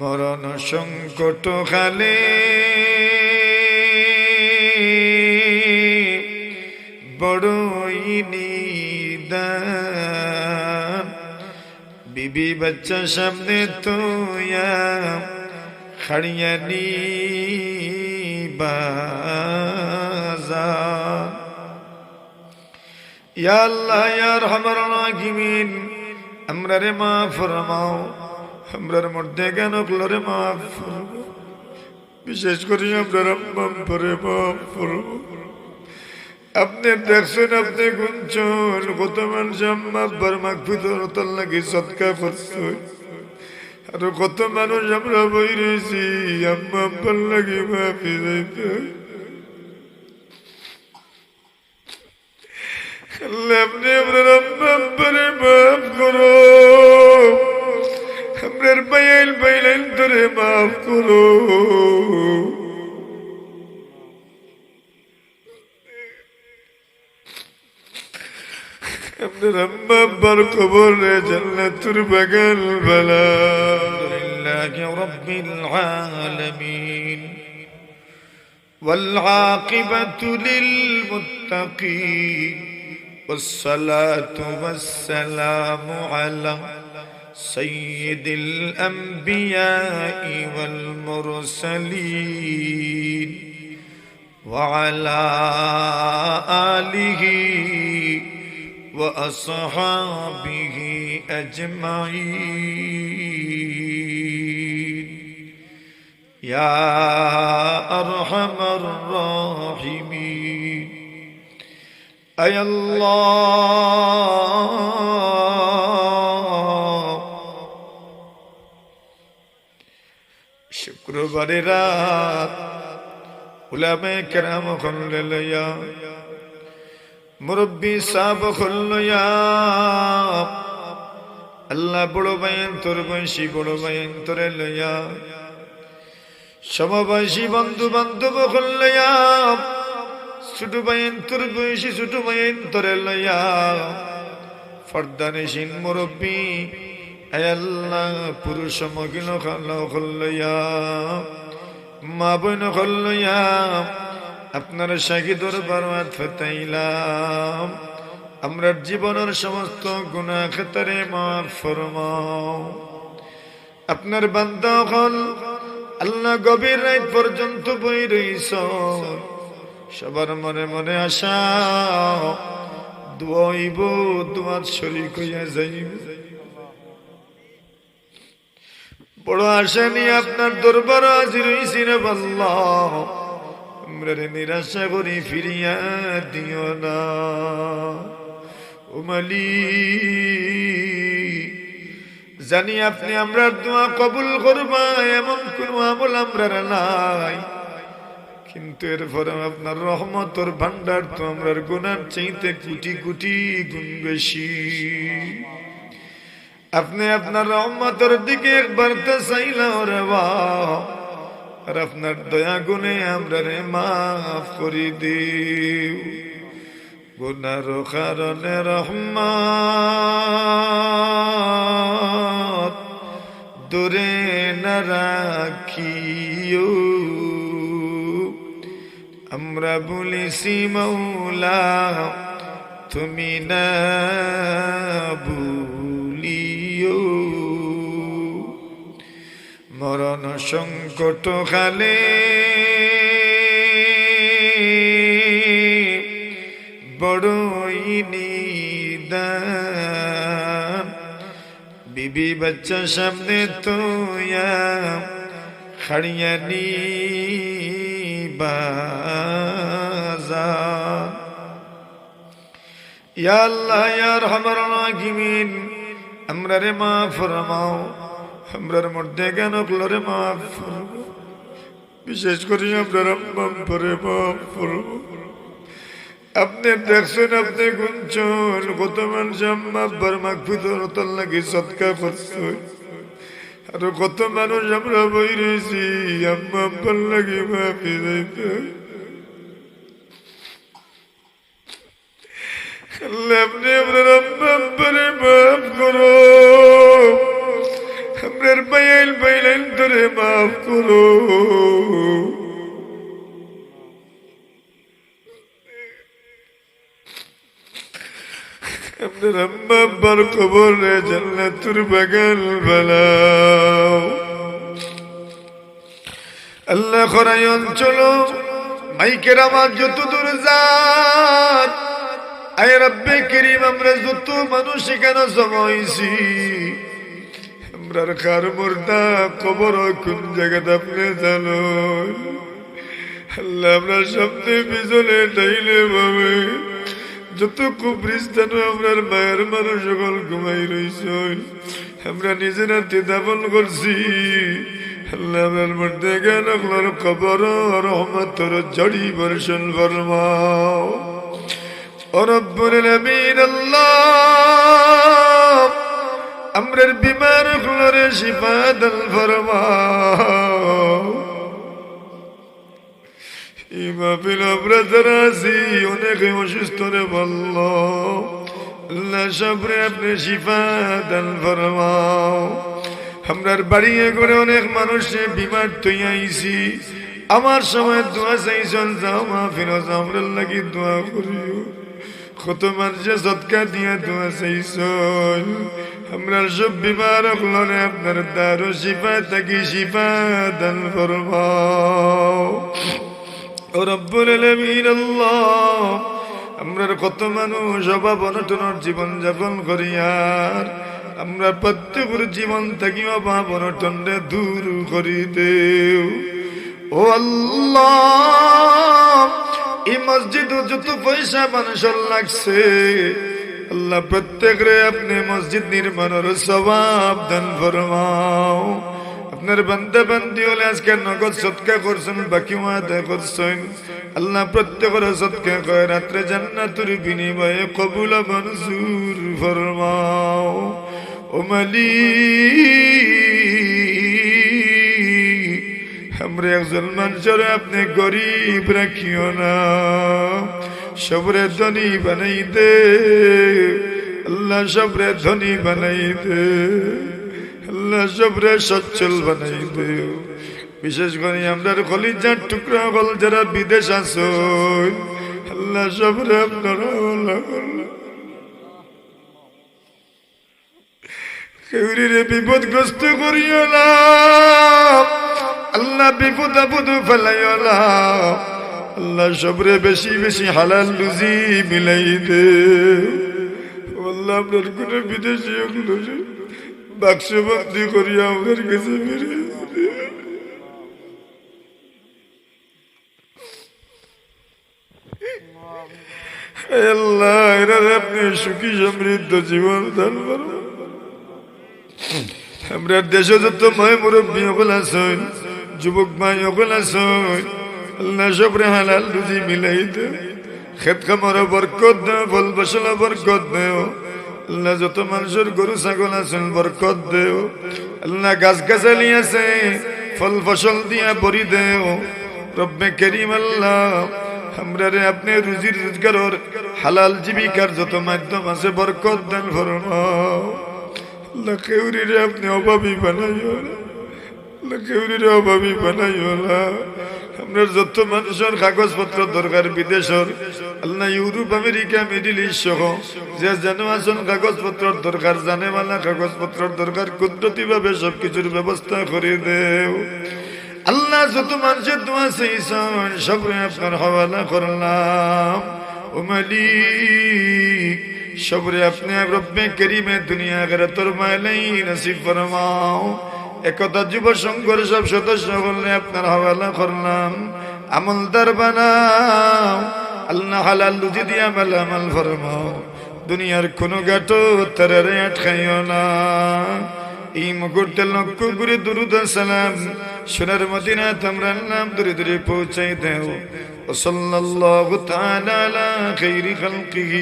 মরণ সংকট খালে বড়ই নিদান। বিবি বাচ্চা সামনে তোয়া, খাড়িয়া নি বাজার ইয়া আল্লাহ, ইয়া রহমান, রাহিমিন মা ফরমাও। আমরার মধ্যে কেন রে মাফ। বিশেষ করে আমরা রম্বাম পরে মাফ ফরমাও আপনি দেখছেন, আপনি গুনছেন। কত মানুষ আম্মা আব্বার মাক ভিতর লাগে সৎকা করছে। আর কত মানুষ আমরা বই রয়েছি, আম্মা লাগে মাফি যাইতে। আপনি আব্বারে القلوب ابن رب بالقبور جنة بقى البلاء لله رب العالمين والعاقبة للمتقين والصلاة والسلام على سيد الأنبياء والمرسلين وعلى آله وأصحابه أجمعين. يا أرحم الراحمين. أي الله শুক্রবারের রাত। উলামে কেরাম খল্লিয়া মুরব্বী সাব খল্লিয়া আল্লাহ বড় বাইন তোর বয়সী, বড় বাইন তোরে লইয়া। সমবয়সী বন্ধু বান্ধব খল্লিয়া ছোট বাইন তোর বয়সী, ছোট বাইন তোরে লইয়া। ফর্দানিসীন মুরব্বী আয় আল্লাহ পুরুষ মগিন খল্লিয়া মা আপনার শাহী দরবার ফতাইলাম। আমরা জীবনের সমস্ত গুণা ক্ষেত্রে মাফ ফরমাও। আপনার বান্দা হল আল্লাহ গভীর রাত পর্যন্ত বই রইস সবার মনে মনে আশা, দোয়াইব তোমার শরীর হইয়া যাইব। বড় আশা নিয়ে আপনার দরবার হাজির হইছি রে আল্লাহ আমরা রে নিরাশা করি ফিরিয়া দিও না। উমালি জানি আপনি আমরা দোয়া কবুল করবা, এমন কোন আমল আমরা নাই। কিন্তু এরপরে আপনার রহমতর ভান্ডার তো আমরার গুনার চাইতে কোটি কোটি গুণ বেশি। আপনি আপনার রহমতের দিকে একবার তো চাইলাম রে আর আপনার দয়া গুণে আমরা রে মাফ করি দিও। গুনার কারণে রহমত দূরে না রাখিও। আমরা বলেছি, মৌলা, তুমি না ভুলিও মরণ সংকট খালে বড়ই নিদান। বিবি বাচ্চা সামনে তোয়া খাড়িয়া নি বাজার ইয়া আল্লাহ, ইয়া রহমান রাহিমিন আমরা রে মা ফরমাও। আমরার মধ্যে কেন রে মাফ বিশেষ করে আমরা রম্বাম পরে মাফ ফরমাও আপনি দেখছেন, আপনি গুনছেন, কত মানুষ আম্মা আব্বার মাক ভিতর লাগে সৎকা আর কত মানুষ আমরা বই রয়েছি, আম্মা আব্বার লাগে মাফি যাইতে আপনি আপনার আম্মা আব্বারে মাফ করো। ধরে মাফ করো। আপনার আম্মা আব্বার কবরে জান্নাতুর বাগান বানাও। আল্লাহ খরাই অঞ্চল, মাইকের আমার যত দূর যান আয় রব্বে করিম, আমরা যত মানুষ এখানে জমাইছি? আমরার কার মুর্দা? কবর কোন জায়গাতে আপনি জানো? আমরা সামনে পিছনে ডাইলে ভাবে যত কুবরিস্তান আমরার মায়ের মানুষ সকল ঘুমাই রইছ। আমরা নিজেরা হাতে দাপন করছি। আল্লাহ মধ্যে জ্ঞান আপনার কবর রহমতর জড়ি বর্ষণ ফরমাও রব্বুল আলামিন, আল্লাহ, আমরার শিফা দান ফরমাও ইমাবিল আমরা যারা আছি অনেক অসুস্থ রে বলল আল্লাহ সবরে আপনি শিফা দান ফরমাও আমরার বাড়িয়ে করে অনেক মানুষে বিমার তৈ আইছি আমার সময় দোয়া চাইছন যাও মা ফিরোজ আমরার লাগি দোয়া করিও কত যে সৎকা দিয়া দোয়া চাইছন আমরার সব বিমার হলরে আপনার দারো শিফা থাকি, শিফা দান আল্লাহ আমরার কত মানুষ অভাব অনটনের জীবন যাপন করিয়ার আমরা প্রত্যেকের জীবন থাকি অভাব অনটনরে দূর করি দেও ও আল্লাহ মসজিদ যত পয়সা মানুষের লাগছে। আল্লাহ প্রত্যেকরে আপনি মসজিদ নির্মাণের স্বভাব দান ফরমাও। আপনার বান্দা বান্দি হলে আজকে নগদ সৎকা করছেন, বাকি আদায় করছেন। আল্লাহ প্রত্যেকের সৎকা কয়, রাত্রে জান্নাতুর বিনিময়ে কবুল মনজুর ফরমাও। ও মালিক আমরা একজন মানুষের আপনি গরিব, রাখিও না। সবরে ধনী বানাই দে আল্লাহ সবরে ধনী বানাই দে আল্লাহ সবরে সচ্ছল বানাই দে বিশেষ করে আমরা কলিজার টুকরা হল যারা বিদেশ আছো, আল্লাহ সবরে আপনারা কেউরিরে বিপদগ্রস্ত করিও না। আল্লাহ বিপদ আপদ ফেলাইও আল্লাহ সবরে বেশি বেশি হালাল লুজি মিলাই দে। আল্লাহ আপনার কোনো বিদেশি বাক্সবন্দি করিয়া আমাদের কাছে আপনি সুখী সমৃদ্ধ জীবন দান আমরা দেশে যত মায় মুরব্বী সকল যুবক সকল আছেন আল্লাহ সবরে হালাল রুজি মিলাই দে। খেত খামার বরকত দেও ফল ফসল বরকত দেও আল্লাহ যত মানুষের গরু, ছাগল আছেন, বরকত দেও আল্লাহ গাছ গাছালি আছে, ফল ফসল দিয়া ভরি দেও রব্বে করিম আল্লাহ, আমরা রে আপনি রুজির রোজগারের হালাল জীবিকার যত মাধ্যম আছে, বরকত দেন ফরমাও লকেউরিরে আপনি অভাবী বানাইও লকেউরিরে অভাবী বানাইও না আপনার যত মানুষের কাগজপত্র দরকার বিদেশের আল্লাহ ইউরোপ, আমেরিকা, মিডিল ইস্ট সহ যে জানো আসন, কাগজপত্র দরকার, জানে মালা, কাগজপত্র দরকার কুদরতি ভাবে সবকিছুর ব্যবস্থা করে দেও। আল্লাহ যত মানুষের দোয়া সেইসন সবরে আপনার হওয়ালা করলাম। ও মালিক, সবরে আপনি রব্বে করিমে দুনিয়া করে তোর মাইলাই নসিব ফরমাও। একতা যুব সংঘর সব সদস্য বললে আপনার হওয়ালা করলাম আমলদার বানাও আল্লাহ হালাল লুজি দিয়া মেলা আমল ফরমাও দুনিয়ার কোনো গাটো তারে আটকাইও না এই মুহূর্তে লক্ষ্য করে দুরুদ সালাম সোনার মদিনা তোমরা নাম দূরে দূরে পৌঁছাই দেও وصلى الله تعالى على خير خلقه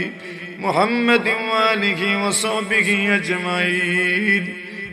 محمد وآله وصحبه أجمعين